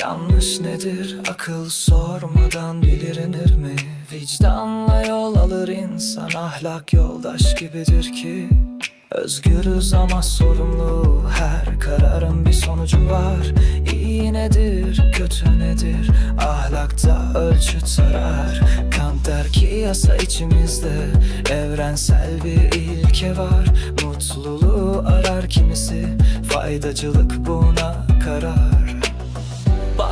Yanlış nedir? Akıl sormadan bilinir mi? Vicdanla yol alır insan ahlak yoldaş gibidir ki. Özgürüz ama sorumlu her kararın bir sonucu var. İyi nedir kötü nedir? Ahlakta ölçü tarar. Kant der ki yasa içimizde evrensel bir ilke var. Mutluluğu arar kimisi faydacılık buna karar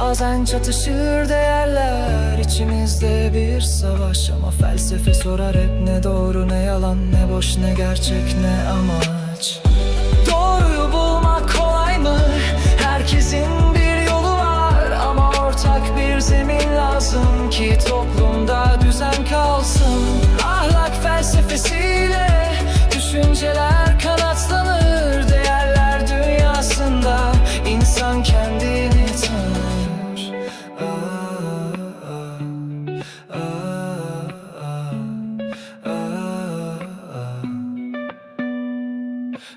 Bazen çatışır değerler içimizde bir savaş. Ama felsefe sorar hep ne doğru ne yalan ne boş ne gerçek ne amaç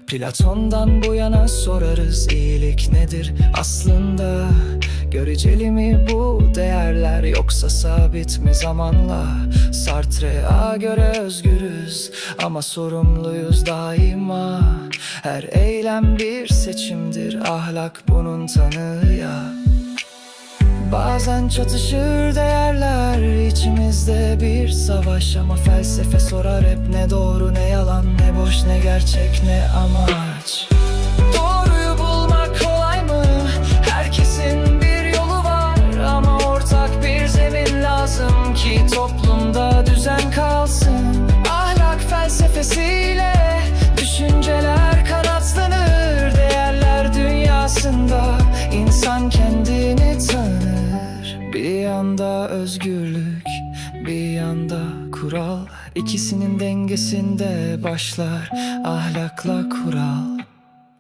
Platon'dan bu yana sorarız iyilik nedir aslında? Göreceli mi bu değerler yoksa sabit mi zamanla? Sartre'a göre özgürüz ama sorumluyuz daima. Her eylem bir seçimdir ahlak bunun tanığı ya Bazen çatışır değerler içimizde bir savaş Ama felsefe sorar hep ne doğru ne yalan ne boş ne gerçek ne amaç yanda özgürlük bir yanda kural. İkisinin dengesinde başlar ahlakla kural.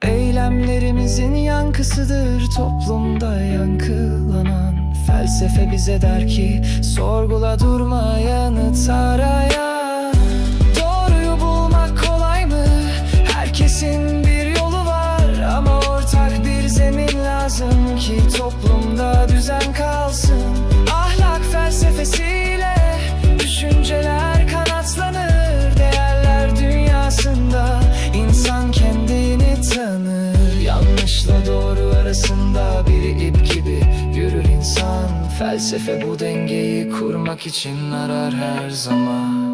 Eylemlerimizin yankısıdır toplumda yankılanan. Felsefe bize der ki sorgula durma yanıt araya. Doğruyu bulmak düşünceler kanatlanır Değerler dünyasında. İnsan kendini tanır. Yanlışla doğru arasında bir ip gibi yürür insan. Felsefe bu dengeyi kurmak için arar her zaman